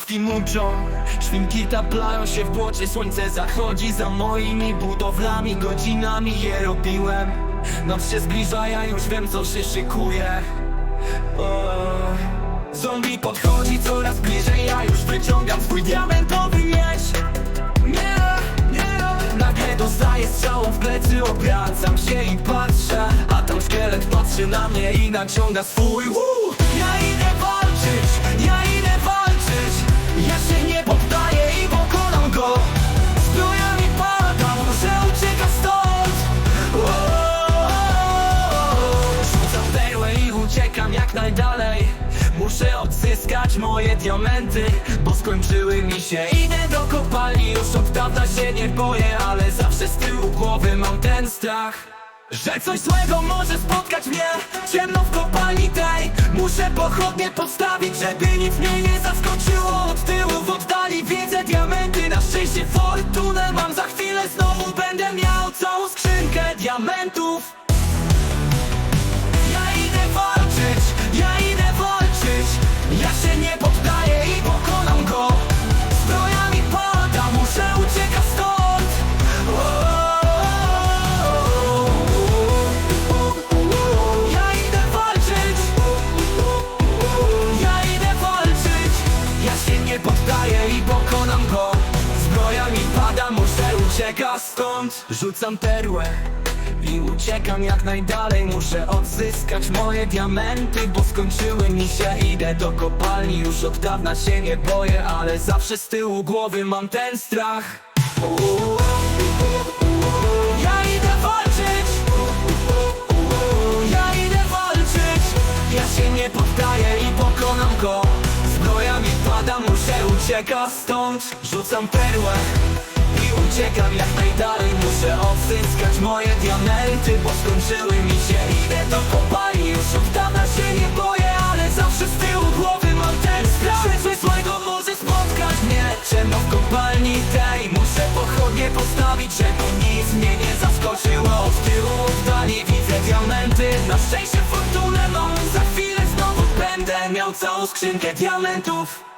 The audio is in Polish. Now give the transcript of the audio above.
krwi muczą Szwinki taplają się w błocie Słońce zachodzi za moimi budowlami Godzinami je robiłem Noc się zbliża, ja już wiem co się szykuje o. Zombie podchodzi coraz bliżej Ja już wyciągam swój diamentowy miecz Nie, nie Nagle dostaję strzałą w plecy Obracam się i patrzę A tam szkielet patrzy na mnie i naciąga swój Woo! Najdalej. Muszę odzyskać moje diamenty Bo skończyły mi się. Idę do kopalni, już od dawna się nie boję Ale zawsze z tyłu głowy mam ten strach że coś złego może spotkać mnie. Ciemno w kopalni tej Muszę pochodnie postawić Żeby nic mnie nie zaskoczyło. Od tyłu w oddali widzę diamenty Na szczęście fortunę muszę uciekać stąd. Rzucam perłę i uciekam jak najdalej. Muszę odzyskać moje diamenty Bo skończyły mi się. Idę do kopalni, już od dawna się nie boję Ale zawsze z tyłu głowy mam ten strach. Ja idę walczyć. Ja idę walczyć. Ja się nie poddaję i pokonam go. Zbroja mi pada, muszę uciekać stąd. Rzucam perłę uciekam jak najdalej. Muszę odzyskać moje diamenty Bo skończyły mi się. Idę do kopalni, już od dawna się nie boję Ale zawsze z tyłu głowy mam ten strach. Że coś złego może spotkać. Mnie Ciemno w kopalni tej? Muszę pochodnie postawić Żeby nic mnie nie zaskoczyło. Od tyłu oddali widzę diamenty. Na szczęście fortunę mam. Za chwilę znowu będę miał całą skrzynkę diamentów